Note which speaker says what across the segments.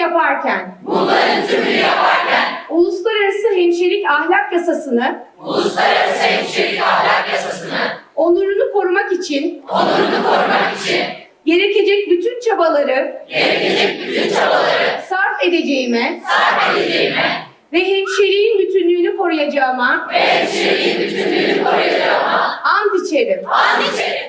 Speaker 1: yaparken.
Speaker 2: Bunların tümünü yaparken.
Speaker 1: Uluslararası Hemşirelik Ahlak Yasasını.
Speaker 2: Uluslararası Hemşirelik Ahlak Yasasını.
Speaker 1: Onurunu korumak için.
Speaker 2: Onurunu korumak için.
Speaker 1: Gerekecek bütün çabaları.
Speaker 2: Gerekecek bütün çabaları.
Speaker 1: Sarf edeceğime.
Speaker 2: Sarf edeceğime.
Speaker 1: Ve hemşireliğin bütünlüğünü koruyacağıma.
Speaker 2: Ve hemşireliğin bütünlüğünü koruyacağıma.
Speaker 1: Ant içerim.
Speaker 2: and içerim.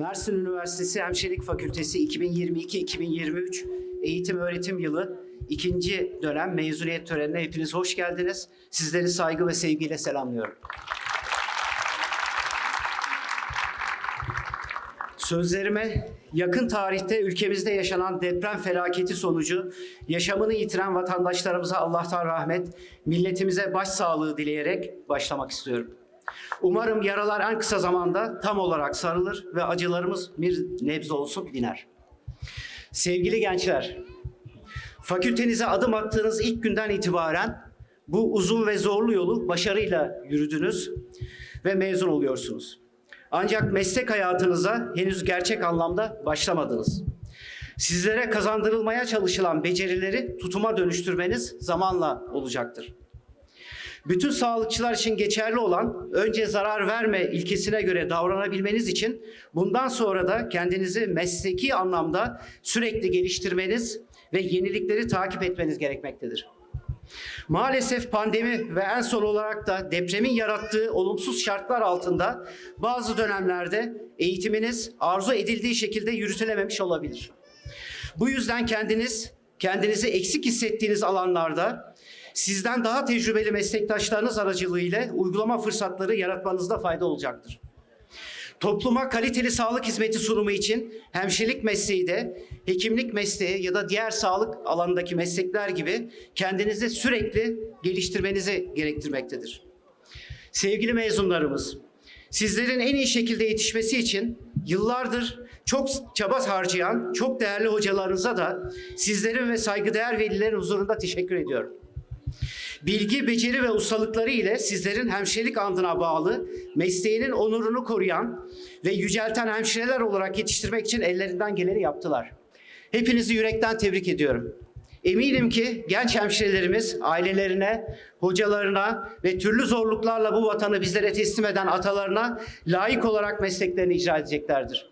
Speaker 3: Mersin Üniversitesi Hemşirelik Fakültesi 2022-2023 eğitim öğretim yılı ikinci dönem mezuniyet törenine hepiniz hoş geldiniz. Sizleri saygı ve sevgiyle selamlıyorum. Sözlerime yakın tarihte ülkemizde yaşanan deprem felaketi sonucu yaşamını yitiren vatandaşlarımıza Allah'tan rahmet, milletimize başsağlığı dileyerek başlamak istiyorum. Umarım yaralar en kısa zamanda tam olarak sarılır ve acılarımız bir nebze olsun diner. Sevgili gençler, fakültenize adım attığınız ilk günden itibaren bu uzun ve zorlu yolu başarıyla yürüdünüz ve mezun oluyorsunuz. Ancak meslek hayatınıza henüz gerçek anlamda başlamadınız. Sizlere kazandırılmaya çalışılan becerileri tutuma dönüştürmeniz zamanla olacaktır. Bütün sağlıkçılar için geçerli olan önce zarar verme ilkesine göre davranabilmeniz için bundan sonra da kendinizi mesleki anlamda sürekli geliştirmeniz ve yenilikleri takip etmeniz gerekmektedir. Maalesef pandemi ve en son olarak da depremin yarattığı olumsuz şartlar altında bazı dönemlerde eğitiminiz arzu edildiği şekilde yürütülememiş olabilir. Bu yüzden kendiniz kendinizi eksik hissettiğiniz alanlarda sizden daha tecrübeli meslektaşlarınız aracılığıyla uygulama fırsatları yaratmanızda fayda olacaktır. Topluma kaliteli sağlık hizmeti sunumu için hemşirelik mesleği de hekimlik mesleği ya da diğer sağlık alanındaki meslekler gibi kendinizi sürekli geliştirmenizi gerektirmektedir. Sevgili mezunlarımız, sizlerin en iyi şekilde yetişmesi için yıllardır çok çaba harcayan çok değerli hocalarınıza da sizlerin ve saygıdeğer velilerin huzurunda teşekkür ediyorum. Bilgi, beceri ve ustalıkları ile sizlerin hemşirelik andına bağlı, mesleğinin onurunu koruyan ve yücelten hemşireler olarak yetiştirmek için ellerinden geleni yaptılar. Hepinizi yürekten tebrik ediyorum. Eminim ki genç hemşirelerimiz ailelerine, hocalarına ve türlü zorluklarla bu vatanı bizlere teslim eden atalarına layık olarak mesleklerini icra edeceklerdir.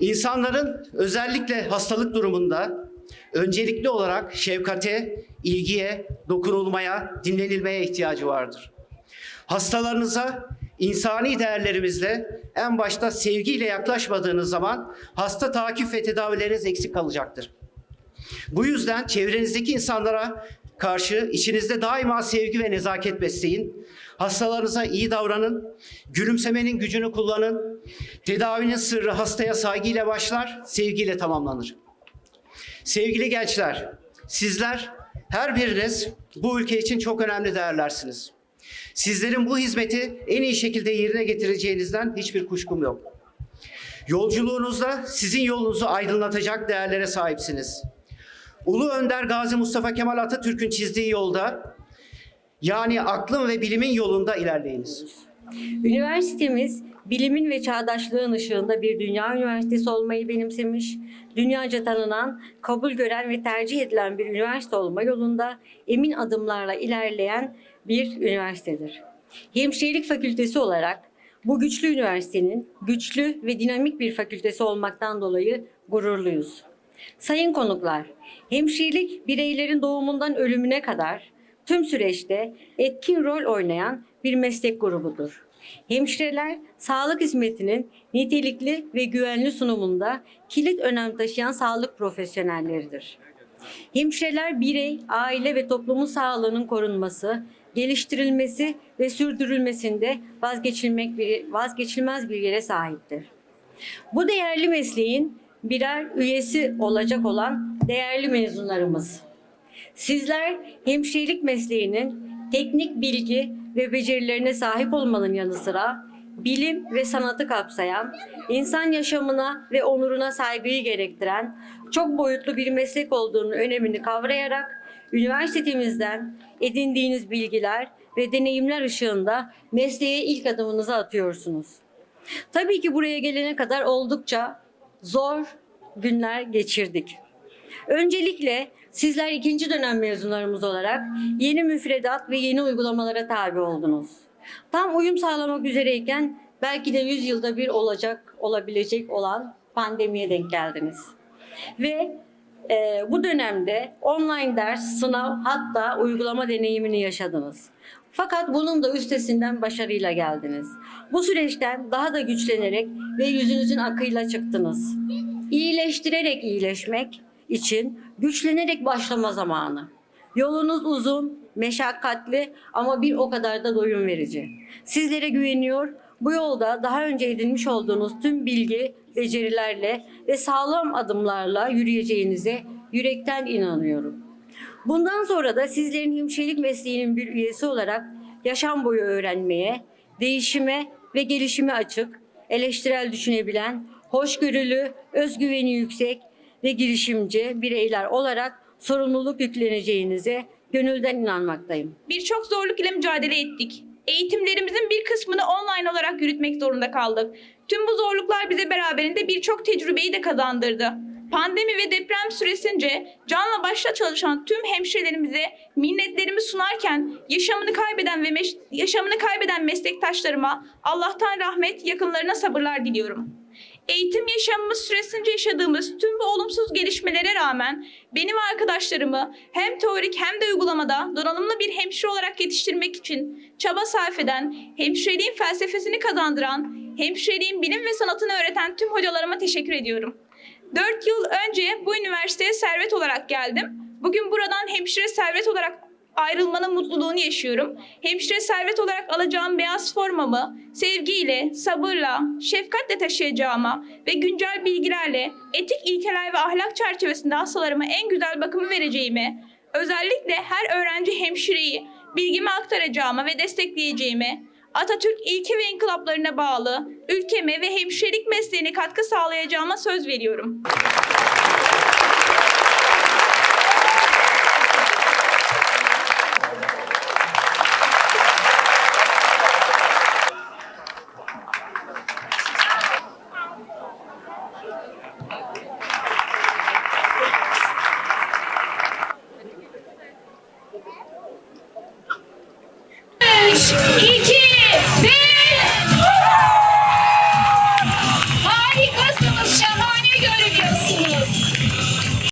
Speaker 3: İnsanların özellikle hastalık durumunda öncelikli olarak şefkate, ilgiye, dokunulmaya, dinlenilmeye ihtiyacı vardır. Hastalarınıza insani değerlerimizle en başta sevgiyle yaklaşmadığınız zaman hasta takip ve tedavileriniz eksik kalacaktır. Bu yüzden çevrenizdeki insanlara karşı içinizde daima sevgi ve nezaket besleyin. Hastalarınıza iyi davranın, gülümsemenin gücünü kullanın. Tedavinin sırrı hastaya saygıyla başlar, sevgiyle tamamlanır. Sevgili gençler, sizler her biriniz bu ülke için çok önemli değerlersiniz. Sizlerin bu hizmeti en iyi şekilde yerine getireceğinizden hiçbir kuşkum yok. Yolculuğunuzda sizin yolunuzu aydınlatacak değerlere sahipsiniz. Ulu Önder Gazi Mustafa Kemal Atatürk'ün çizdiği yolda yani aklın ve bilimin yolunda ilerleyiniz.
Speaker 4: Üniversitemiz bilimin ve çağdaşlığın ışığında bir dünya üniversitesi olmayı benimsemiş, dünyaca tanınan, kabul gören ve tercih edilen bir üniversite olma yolunda emin adımlarla ilerleyen bir üniversitedir. Hemşirelik Fakültesi olarak bu güçlü üniversitenin güçlü ve dinamik bir fakültesi olmaktan dolayı gururluyuz. Sayın konuklar, hemşirelik bireylerin doğumundan ölümüne kadar tüm süreçte etkin rol oynayan bir meslek grubudur. Hemşireler sağlık hizmetinin nitelikli ve güvenli sunumunda kilit önem taşıyan sağlık profesyonelleridir. Hemşireler birey, aile ve toplumun sağlığının korunması, geliştirilmesi ve sürdürülmesinde vazgeçilmek bir, vazgeçilmez bir yere sahiptir. Bu değerli mesleğin birer üyesi olacak olan değerli mezunlarımız. Sizler hemşirelik mesleğinin teknik bilgi ve becerilerine sahip olmanın yanı sıra bilim ve sanatı kapsayan, insan yaşamına ve onuruna saygıyı gerektiren çok boyutlu bir meslek olduğunun önemini kavrayarak üniversitemizden edindiğiniz bilgiler ve deneyimler ışığında mesleğe ilk adımınızı atıyorsunuz. Tabii ki buraya gelene kadar oldukça zor günler geçirdik. Öncelikle sizler ikinci dönem mezunlarımız olarak yeni müfredat ve yeni uygulamalara tabi oldunuz. Tam uyum sağlamak üzereyken belki de 100 yılda bir olacak, olabilecek olan pandemiye denk geldiniz. Ve e, bu dönemde online ders, sınav hatta uygulama deneyimini yaşadınız. Fakat bunun da üstesinden başarıyla geldiniz. Bu süreçten daha da güçlenerek ve yüzünüzün akıyla çıktınız. İyileştirerek iyileşmek için güçlenerek başlama zamanı. Yolunuz uzun, meşakkatli ama bir o kadar da doyum verici. Sizlere güveniyor, bu yolda daha önce edinmiş olduğunuz tüm bilgi, becerilerle ve sağlam adımlarla yürüyeceğinize yürekten inanıyorum. Bundan sonra da sizlerin hemşirelik mesleğinin bir üyesi olarak yaşam boyu öğrenmeye, değişime ve gelişime açık, eleştirel düşünebilen, hoşgörülü, özgüveni yüksek ve girişimci bireyler olarak sorumluluk yükleneceğinize gönülden inanmaktayım.
Speaker 5: Birçok zorluk ile mücadele ettik. Eğitimlerimizin bir kısmını online olarak yürütmek zorunda kaldık. Tüm bu zorluklar bize beraberinde birçok tecrübeyi de kazandırdı. Pandemi ve deprem süresince canla başla çalışan tüm hemşirelerimize minnetlerimi sunarken yaşamını kaybeden ve yaşamını kaybeden meslektaşlarıma Allah'tan rahmet, yakınlarına sabırlar diliyorum. Eğitim yaşamımız süresince yaşadığımız tüm bu olumsuz gelişmelere rağmen benim arkadaşlarımı hem teorik hem de uygulamada donanımlı bir hemşire olarak yetiştirmek için çaba sarf eden, hemşireliğin felsefesini kazandıran, hemşireliğin bilim ve sanatını öğreten tüm hocalarıma teşekkür ediyorum. 4 yıl önce bu üniversiteye servet olarak geldim. Bugün buradan hemşire servet olarak ayrılmanın mutluluğunu yaşıyorum. Hemşire servet olarak alacağım beyaz formamı sevgiyle, sabırla, şefkatle taşıyacağıma ve güncel bilgilerle etik ilkeler ve ahlak çerçevesinde hastalarıma en güzel bakımı vereceğime, özellikle her öğrenci hemşireyi bilgimi aktaracağıma ve destekleyeceğime, Atatürk ilke ve inkılaplarına bağlı ülkeme ve hemşirelik mesleğine katkı sağlayacağıma söz veriyorum.